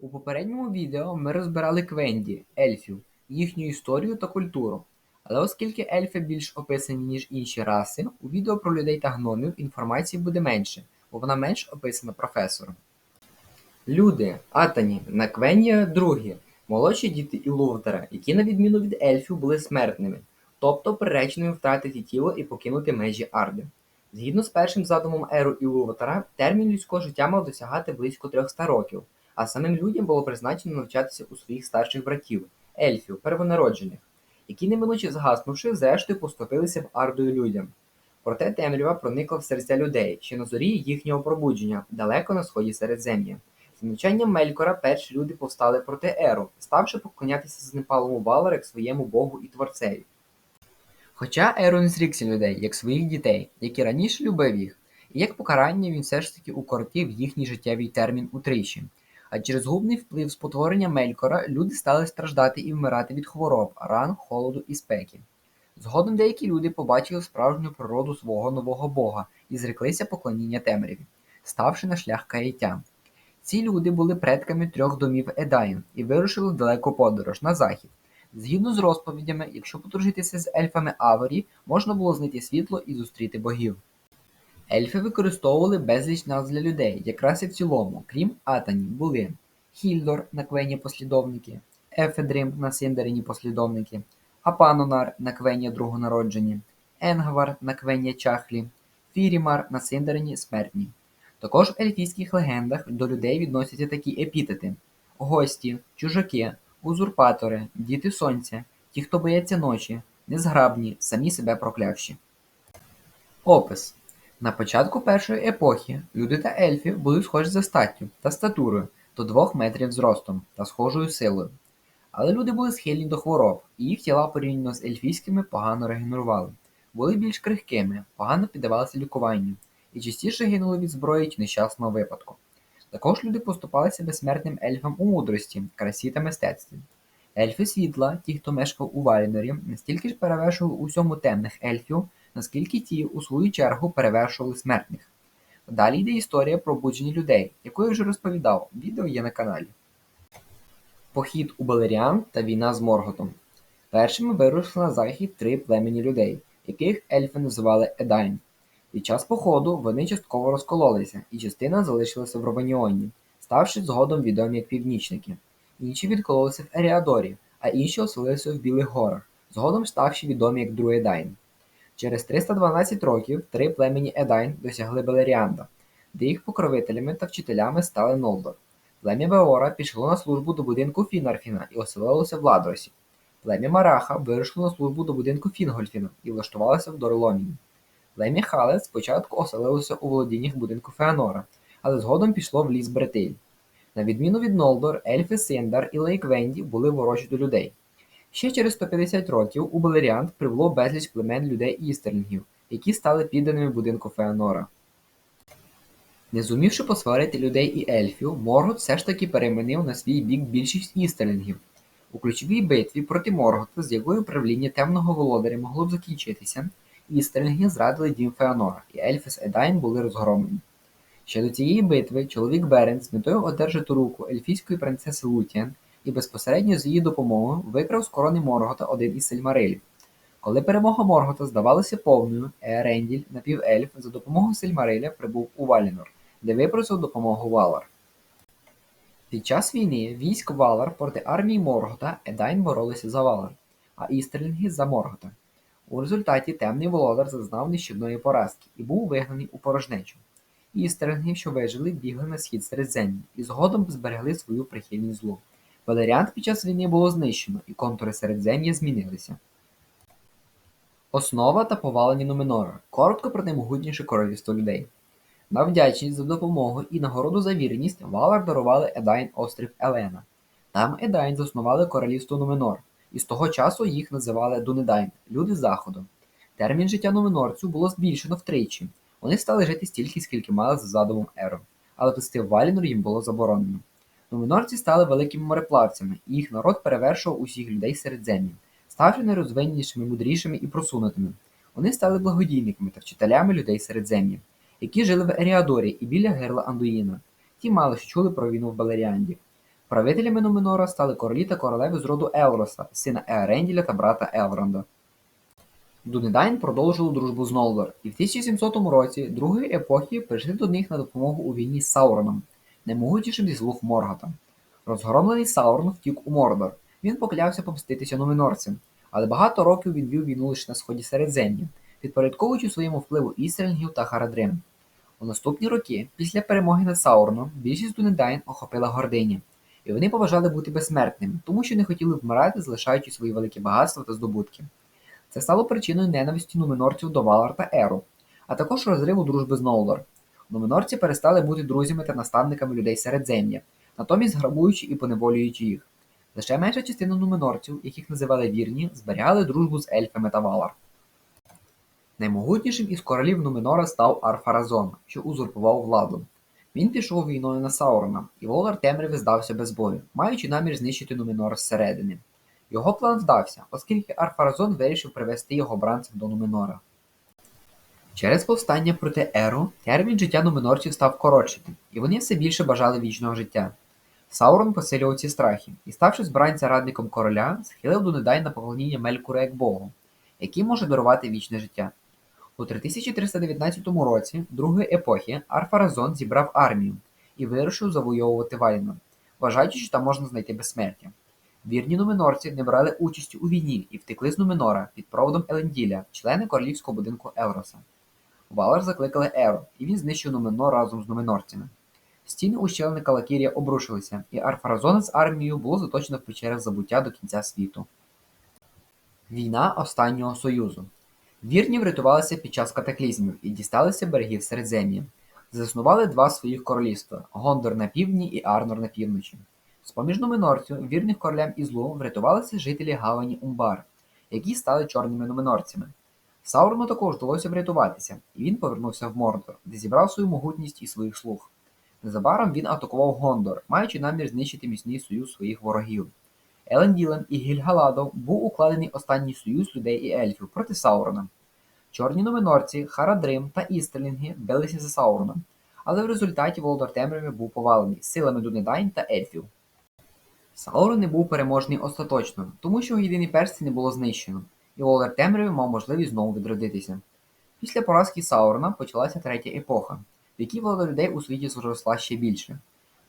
У попередньому відео ми розбирали Квенді, ельфів, їхню історію та культуру. Але оскільки ельфи більш описані, ніж інші раси, у відео про людей та гномів інформації буде менше, бо вона менш описана професором. Люди, Атані, Наквенія другі, молодші діти Ілувтера, які на відміну від ельфів були смертними, тобто приреченими втратити тіло і покинути межі Арди. Згідно з першим задумом Еру Ілуватера, термін людського життя мав досягати близько 300 років, а самим людям було призначено навчатися у своїх старших братів, ельфів, первонароджених, які, неминуче згаснувши, зрештою поступилися б ардою людям. Проте темрява проникла в серця людей ще на зорі їхнього пробудження, далеко на сході Середзем'я. З навчанням Мелькора перші люди повстали проти Еру, ставши поклонятися занепалому Валар як своєму богу і творцеві. Хоча Еру не зрікся людей, як своїх дітей, які раніше любив їх, і як покарання він все ж таки укоротив їхній життєвий термін утричі. А через губний вплив спотворення Мелькора люди стали страждати і вмирати від хвороб, ран, холоду і спеки. Згодом деякі люди побачили справжню природу свого нового бога і зреклися поклоніння темряві, ставши на шлях каяття. Ці люди були предками трьох домів Едаїн і вирушили в далеку подорож на захід. Згідно з розповідями, якщо подружитися з ельфами Аворі, можна було знайти світло і зустріти богів. Ельфи використовували безліч назв для людей, якраз і в цілому, крім Атанів, були Хільдор на Квені послідовники, Ефедрим на Синдарині послідовники, Апанонар на Квені другонароджені, Енгвар на Квені чахлі, Фірімар на Синдарині смертні. Також в ельфійських легендах до людей відносяться такі епітети: гості, чужаки, узурпатори, діти сонця, ті, хто бояться ночі, незграбні, самі себе проклявші. Опис на початку першої епохи люди та ельфи були схожі за статтю та статурою до двох метрів зростом та схожою силою. Але люди були схильні до хвороб, і їх тіла порівняно з ельфійськими погано регенерували, були більш крихкими, погано піддавалися лікуванню і частіше гинули від зброї чи нещасного випадку. Також люди поступалися безсмертним ельфам у мудрості, красі та мистецтві. Ельфи світла, ті, хто мешкав у Валінорі, настільки ж перевершували усьому темних ельфів, наскільки ті, у свою чергу, перевершували смертних. Далі йде історія про будження людей, яку я вже розповідав, відео є на каналі. Похід у Балеріан та війна з Морготом. Першими вирушили на захід три племені людей, яких ельфи називали Едайн. Під час походу вони частково розкололися, і частина залишилася в Робаніоні, ставши згодом відомі як північники. Інші відкололися в Еріадорі, а інші оселилися в Білих горах, згодом ставши відомі як Друедайн. Через 312 років три племені Едайн досягли Белеріанда, де їх покровителями та вчителями стали Нолдор. Плем'я Беора пішло на службу до будинку Фінарфіна і оселилося в Ладросі. Плем'я Мараха вирушило на службу до будинку Фінгольфіна і влаштувалося в Дореломіні. Плем'я Халес спочатку оселилося у володіннях будинку Феанора, але згодом пішло в ліс Бретиль. На відміну від Нолдор, ельфи Синдар і Лейквенді були ворожі до людей. Ще через 150 років у Белеріант прибуло безліч племен людей істерлінгів, які стали підданими будинку Феанора. Не зумівши посварити людей і ельфів, Моргот все ж таки переманив на свій бік більшість істерлінгів. У ключовій битві проти Моргота, з якою правління темного володаря могло б закінчитися, істерлінги зрадили дім Феанора, і ельфи з Едайн були розгромлені. Ще до цієї битви чоловік Берен з метою одержати руку ельфійської принцеси Лутіан і безпосередньо з її допомогою викрав з корони Моргота один із сельмарилів. Коли перемога Моргота здавалася повною, Еаренділь, напівельф, за допомогою сельмариля прибув у Валінор, де випросив допомогу Валар. Під час війни військ Валар проти армії Моргота Едайн боролися за Валар, а істерлінги за Моргота. У результаті темний володар зазнав нищівної поразки і був вигнаний у порожнечу. Істеринги, що вижили, бігли на схід Середзем'я і згодом зберегли свою прихильність злу. Валеріант під час війни було знищено, і контури Середзем'я змінилися. Основа та повалення Нуменора. Коротко про наймогутніше королівство людей. На вдячність за допомогу і нагороду за вірність Валар дарували Едайн острів Елена. Там Едайн заснували королівство Нуменор, і з того часу їх називали Дунедайн люди Заходу. Термін життя Нуменорцю було збільшено втричі. Вони стали жити стільки, скільки мали за задумом Еру, але плести Валінор їм було заборонено. Нуменорці стали великими мореплавцями, і їх народ перевершував усіх людей Середзем'я, ставши найрозвиненішими, мудрішими і просунутими. Вони стали благодійниками та вчителями людей Середзем'я, які жили в Еріадорі і біля герла Андуїна. Ті мало що чули про війну в Балеріанді. Правителями Нуменора стали королі та королеви з роду Елроса, сина Еаренділя та брата Елронда. Дунедайн продовжував дружбу з Нолдор, і в 1700 році другої епохи прийшли до них на допомогу у війні з Сауроном, наймогутнішим зі слуг Моргота. Розгромлений Саурон втік у Мордор. Він поклявся помститися нумінорцям, але багато років він вів війну лише на сході Середзем'я, підпорядковуючи своєму впливу Ісрельгів та Харадрим. У наступні роки, після перемоги над Сауроном, більшість Дунедайн охопила гординя, і вони побажали бути безсмертними, тому що не хотіли вмирати, залишаючи свої великі багатства та здобутки. Це стало причиною ненависті нуминорців до Валар та Еру, а також розриву дружби з Нолдор. Нуминорці перестали бути друзями та наставниками людей Середзем'я, натомість грабуючи і поневолюючи їх. Лише менша частина нуминорців, яких називали вірні, зберігали дружбу з ельфами та Валар. Наймогутнішим із королів Нуминора став Арфаразон, що узурпував владу. Він пішов війною на Саурона, і Волар Темряви здався без бою, маючи намір знищити Нуминора зсередини. Його план вдався, оскільки Арфаразон вирішив привести його бранцем до Нуменора. Через повстання проти Еру термін життя нуменорців став коротшити, і вони все більше бажали вічного життя. Саурон посилював ці страхи і, ставши збранця радником короля, схилив Дунедай на поклоніння Мелькура як Богу, який може дарувати вічне життя. У 3319 році другої епохи Арфаразон зібрав армію і вирушив завойовувати Валінор, вважаючи, що там можна знайти безсмертя. Вірні нуменорці не брали участі у війні і втекли з Нуменора під проводом Еленділя, члени королівського будинку Евроса. Валар закликали Еру, і він знищив Нуменор разом з нуменорцями. Стіни ущелини Лакірія обрушилися, і Арфаразона з армією було заточено в печерах забуття до кінця світу. Війна останнього союзу. Вірні врятувалися під час катаклізмів і дісталися берегів Середзем'я. Заснували два своїх королівства Гондор на півдні і Арнор на півночі. З-поміж нуменорців, вірних королям і злу, врятувалися жителі гавані Умбар, які стали чорними нуменорцями. Саурону також вдалося врятуватися, і він повернувся в Мордор, де зібрав свою могутність і своїх слуг. Незабаром він атакував Гондор, маючи намір знищити міцний союз своїх ворогів. Еленділем і Гільгаладом був укладений останній союз людей і ельфів проти Саурона. Чорні нуменорці, Харадрим та Істерлінги билися за Сауроном, але в результаті Володар Темряви був повалений силами Дунедайн та ельфів. Саурон не був переможений остаточно, тому що його єдиний перстень не було знищено, і Володар Темряви мав можливість знову відродитися. Після поразки Саурона почалася третя епоха, в якій влада людей у світі зросла ще більше,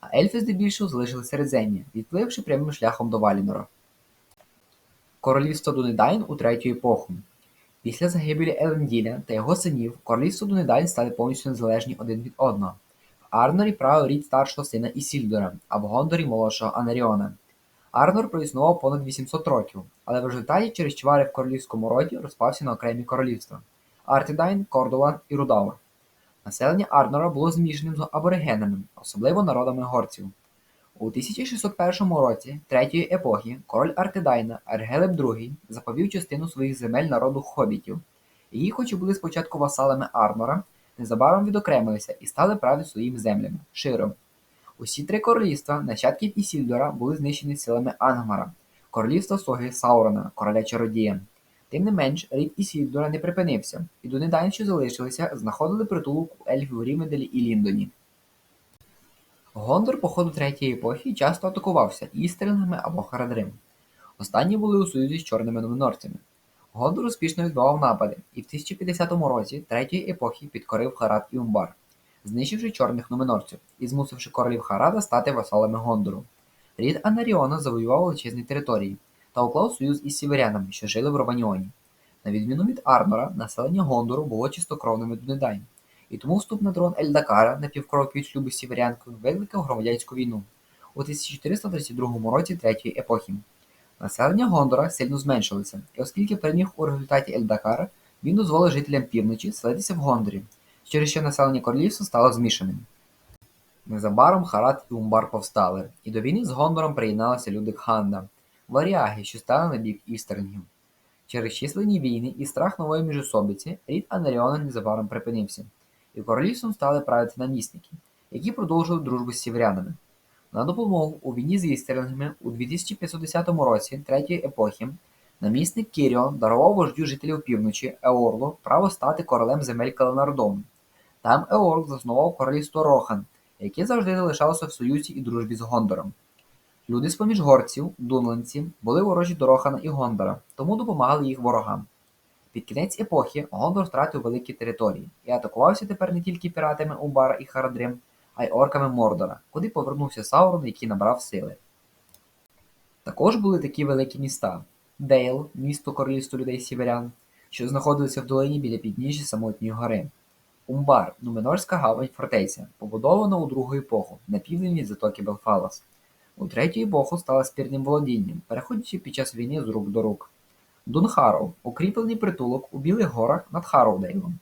а ельфи здебільшого залишили Середзем'я, відпливши прямим шляхом до Валінора. Королівство Дунедайн у третю епоху. Після загибелі Еленділя та його синів королівство Дунедайн стали повністю незалежні один від одного. В Арнорі правив рід старшого сина Ісільдора, а в Гондорі молодшого Анаріона. Арнор проіснував понад 800 років, але в результаті через чвари в королівському роді розпався на окремі королівства Артідайн, Кордован і Рудаур. Населення Арнора було змішаним з аборигенами, особливо народами горців. У 1601 році третьої епохи король Артедайна Аргелеб II заповів частину своїх земель народу хобітів. Її, хоч і були спочатку васалами Арнора, незабаром відокремилися і стали правити своїми землями широм. Усі три королівства нащадків Ісільдора були знищені силами Ангмара, королівства Соги Саурона, короля чародія. Тим не менш, рід Ісільдора не припинився, і донедавна, що залишилися, знаходили притулок у ельфів Рімеделі і Ліндоні. Гондор по ходу третьої епохи часто атакувався істерлингами або Харадрим. Останні були у союзі з чорними номінорцями. Гондор успішно відбивав напади і в 1050 році третьої епохи підкорив Харад і Умбар, знищивши чорних номінорців і змусивши королів Харада стати васалами Гондору. Рід Анаріона завоював величезні території та уклав союз із сіверянами, що жили в Рованіоні. На відміну від Арнора, населення Гондору було чистокровними Дунедайн, і тому вступ на трон Ельдакара на півкроку від шлюбу з сіверянкою викликав громадянську війну у 1432 році третьої епохи. Населення Гондора сильно зменшилося, і оскільки переміг у результаті Ельдакара, він дозволив жителям півночі селитися в Гондорі, через що населення королівства стало змішаним. Незабаром Харат і Умбар повстали, і до війни з Гондором приєдналися люди Ханда, варяги, що стали на бік істерлінгів. Через численні війни і страх нової міжособиці рід Анаріона незабаром припинився, і королівством стали правити намісники, які продовжували дружбу з сіверянами. На допомогу у війні з істерлінгами у 2510 році третьої епохи намісник Кіріон дарував вождю жителів півночі Еорлу право стати королем земель Каленардону. Там Еорл заснував королівство Рохан, яке завжди залишалося в союзі і дружбі з Гондором. Люди з-поміж горців, дунланців, були ворожі до Рохана і Гондора, тому допомагали їх ворогам. Під кінець епохи Гондор втратив великі території і атакувався тепер не тільки піратами Убара і Харадрим, а й орками Мордора, куди повернувся Саурон, який набрав сили. Також були такі великі міста: Дейл, місто королівства людей сіверян, що знаходилося в долині біля підніжжя самотньої гори. Умбар Нуменорська гавань фортеця, побудована у другу епоху на південь затоки Белфалас. У третю епоху стала спірним володінням, переходячи під час війни з рук до рук. Дунхаров укріплений притулок у Білих горах над Хароудейлом.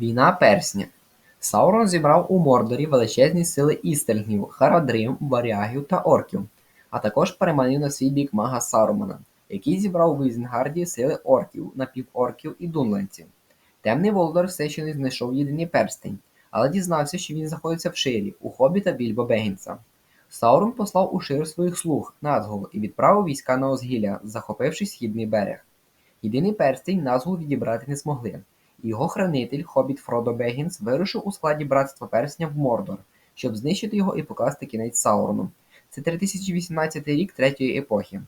Війна Персня. Саурон зібрав у Мордорі величезні сили істельгів, харадрим, варягів та орків, а також переманив на свій бік мага Сарумана, який зібрав у Ізенгарді сили орків, напіворків і дунланців. Темний Володар все ще не знайшов єдиний перстень, але дізнався, що він знаходиться в Ширі, у хобіта Більбо Бегінса. Саурон послав у Шир своїх слуг Назгул і відправив війська на Озгілля, захопивши східний берег. Єдиний перстень Назгул відібрати не змогли, і його хранитель, хобіт Фродо Бегінс, вирушив у складі братства персня в Мордор, щоб знищити його і покласти кінець Саурону. Це 3018 рік третьої епохи.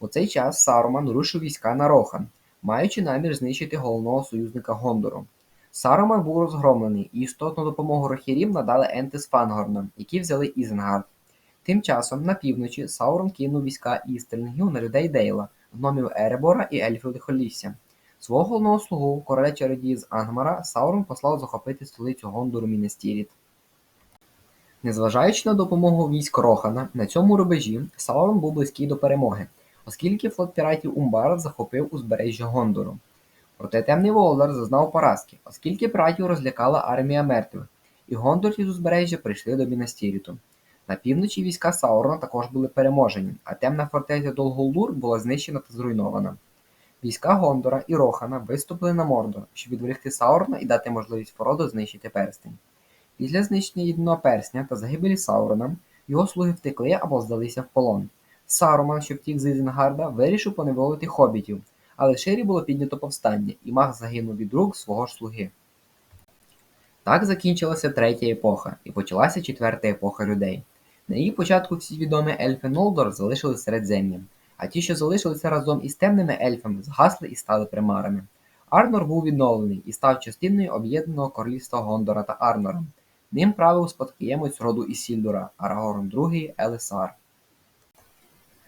У цей час Саруман рушив війська на Рохан, маючи намір знищити головного союзника Гондору. Саруман був розгромлений, і істотну допомогу рохірів надали енти з Фангорна, які взяли Ізенгард. Тим часом, на півночі, Саурон кинув війська Істельнгів на людей Дейла, гномів Еребора і ельфів Лихолісся. Свого головного слугу, короля чародіїв з Ангмара, Саурон послав захопити столицю Гондору Мінестіріт. Незважаючи на допомогу військ Рохана, на цьому рубежі Саурон був близький до перемоги, оскільки флот піратів Умбара захопив узбережжя Гондору. Проте темний Володар зазнав поразки, оскільки піратів розлякала армія мертвих, і гондорці з узбережжя прийшли до Мінастіріту. На півночі війська Саурона також були переможені, а темна фортеця Долголур була знищена та зруйнована. Війська Гондора і Рохана виступили на Мордор, щоб відволікти Саурона і дати можливість Фроду знищити перстень. Після знищення єдиного персня та загибелі Саурона його слуги втекли або здалися в полон. Саруман, що втік з Ізенгарда, вирішив поневолити хобітів, але в Ширі було піднято повстання, і маг загинув від рук свого ж слуги. Так закінчилася третя епоха, і почалася четверта епоха людей. На її початку всі відомі ельфи Нолдор залишили Середзем'ям, а ті, що залишилися разом із темними ельфами, згасли і стали примарами. Арнор був відновлений і став частиною об'єднаного королівства Гондора та Арнора. Ним правив спадкоємець роду Ісільдура, Арагорн II Елесар.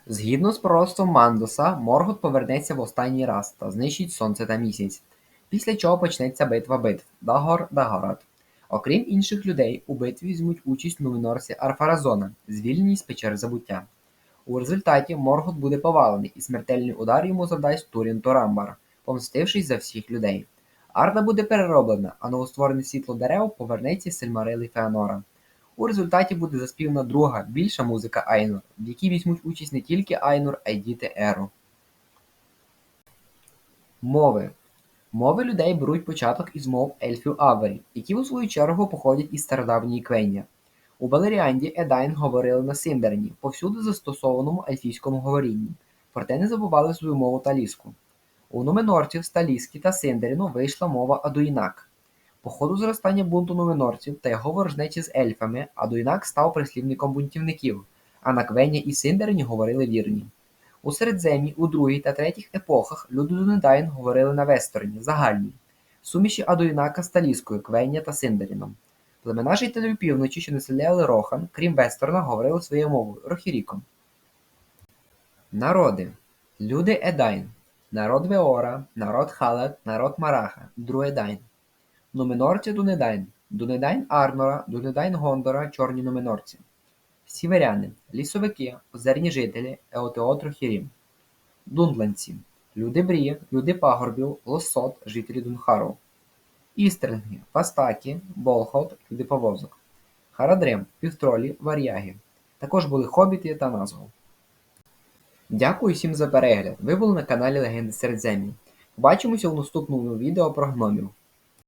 Згідно з пророцтвом Мандоса, Моргот повернеться в останній раз та знищить сонце та місяць, після чого почнеться битва битв Дагор Дагорат. Окрім інших людей, у битві візьмуть участь нуменорці Арфаразона, звільнені з печер забуття. У результаті Моргот буде повалений, і смертельний удар йому завдасть Турін Торамбар, помстившись за всіх людей. Арда буде перероблена, а новостворене світло дерев повернеться з Сельмарили Феанора. У результаті буде заспівана друга, більша музика Айнур, в якій візьмуть участь не тільки Айнур, а й діти Еру. Мови Мови людей беруть початок із мов ельфів Авері, які у свою чергу походять із стародавньої Квення. У Балеріанді Едайн говорили на Синдерні, повсюди застосованому ельфійському говорінні, проте не забували свою мову таліску. У нуменорців з Таліски та Синдеріну вийшла мова Адуїнак. По ходу зростання бунту нуменорців та його ворожнечі з ельфами Адуїнак став прислівником бунтівників, а на Квені і Синдерні говорили вірні. У Середземні, у другій та третіх епохах люди Дунедайн говорили на Вестерні, загальній, суміші Адуїнака з Таліскою, Квення та Синдеріном. Племена жителів півночі, що населяли Рохан, крім Вестерна, говорили своєю мовою Рохіріком. Народи Люди Едайн, народ Веора, народ Халет, народ Мараха, Друедайн. Нуменорці Дунедайн, Дунедайн Арнора, Дунедайн Гондора, Чорні Нуменорці. Сіверяни, лісовики, озерні жителі, Еотеот Рохірім. Дундланці, люди Брі, люди пагорбів, Лосот, жителі Дунхару. Істринги, Пастакі, Болхот, люди повозок. Харадрим, півтролі, варяги. Також були хобіти та назгул. Дякую всім за перегляд. Ви були на каналі Легенди Середзем'я. Побачимося у наступному відео про гномів.